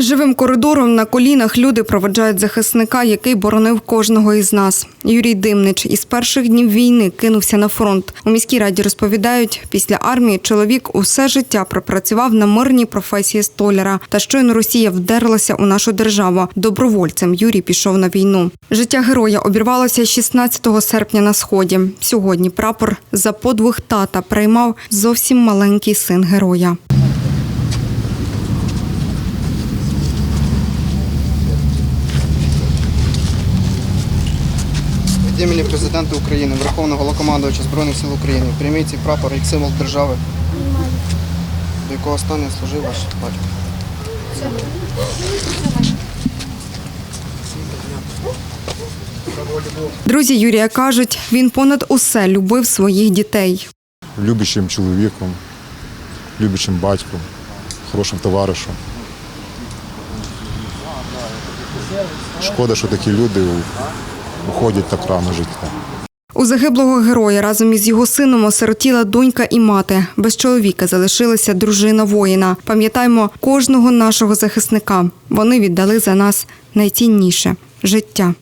Живим коридором на колінах люди проведжають захисника, який боронив кожного із нас. Юрій Димнич із перших днів війни кинувся на фронт. У міській раді розповідають, після армії чоловік усе життя пропрацював на мирній професії столяра. Та щойно Росія вдерлася у нашу державу. Добровольцем Юрій пішов на війну. Життя героя обірвалося 16 серпня на сході. Сьогодні прапор за подвиг тата приймав зовсім маленький син героя. Від імені президента України, Верховного Головнокомандувача Збройних сил України, прийміть цей прапор як символ держави, до якого стане служив ваш батько. Друзі Юрія кажуть, він понад усе любив своїх дітей. любящим чоловіком, любячим батьком, хорошим товаришем. Шкода, що такі люди уходять так рано життя. У загиблого героя разом із його сином осиротіла донька і мати. Без чоловіка залишилася дружина воїна. Пам'ятаймо кожного нашого захисника. Вони віддали за нас найцінніше життя.